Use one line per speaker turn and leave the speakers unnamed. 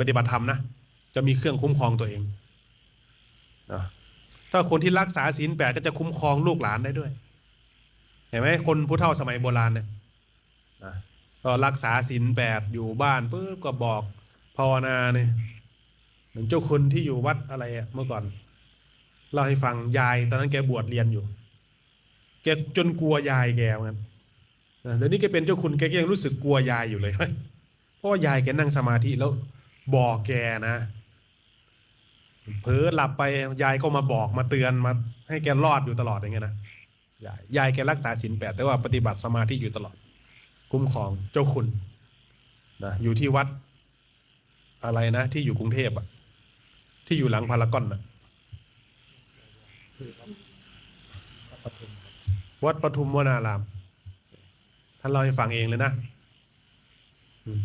ปฏิบัติธรรมนะจะมีเครื่องคุ้มครองตัวเองนะถ้าคนที่รักษาศีลแปดก็จะคุ้มครองลูกหลานได้ด้วย เห็นไหมคนผู้เฒ่าสมัยโบราณเนี่ยนะก็รักษาศีลแปดอยู่บ้านปุ๊บก็บอกภาวนาเนี่ยเหมือนเจ้าคุณที่อยู่วัดอะไรอะเมื่อก่อนเล่าให้ฟังยายตอนนั้นแกบวชเรียนอยู่ แกจนกลัวยายแกเหมือนกันนเดี๋ยวนี้แกเป็นเจ้าคุณแกก็ยังรู้สึกกลัวยายอยู่เลยเพราะว่ายายแกนั่งสมาธิแล้ว บอกแกนะเผลอหลับไปยายก็มาบอกมาเตือนมา ให้แกรอดอยู่ตลอดอย่างเงี้ยนะยายยายแกรักษาศีลแปดแต่ว่าปฏิบัติสมาธิอยู่ตลอด คุ้มครองเจ้าคุณนะอยู่ที่วัด อะไรนะ ที่อยู่กรุงเทพอะที่อยู่หลังพารากอนอะวัดปทุมวนาราม ท่านเล่าให้ฟังเองเลยนะอืม